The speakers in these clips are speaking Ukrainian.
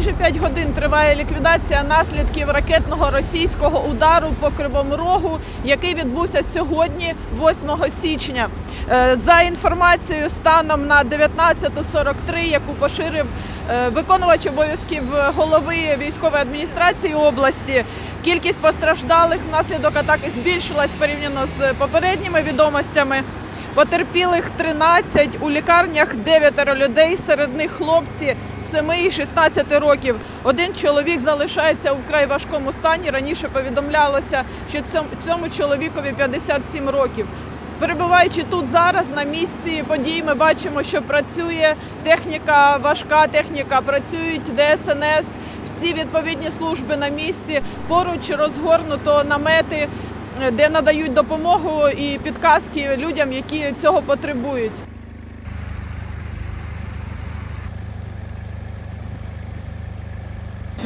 25 годин триває ліквідація наслідків ракетного російського удару по Кривому Рогу, який відбувся сьогодні, 8 січня. Е, За інформацією станом на 19.43, яку поширив е, виконувач обов'язків голови військової адміністрації області, кількість постраждалих внаслідок атаки збільшилась порівняно з попередніми відомостями. Потерпілих 13, у лікарнях 9 людей, серед них хлопці 7 і 16 років. Один чоловік залишається у вкрай важкому стані. Раніше повідомлялося, що цьому, чоловікові 57 років. Перебуваючи тут зараз на місці подій, ми бачимо, що працює техніка, важка техніка, працюють ДСНС, всі відповідні служби на місці. Поруч розгорнуто намети, де надають допомогу і підказки людям, які цього потребують.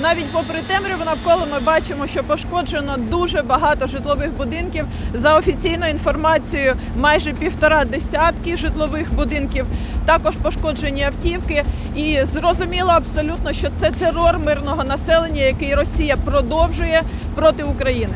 Навіть попри темряву навколо ми бачимо, що пошкоджено дуже багато житлових будинків. За офіційною інформацією, майже півтора десятки житлових будинків. Також пошкоджені автівки. І зрозуміло абсолютно, що це терор мирного населення, який Росія продовжує проти України.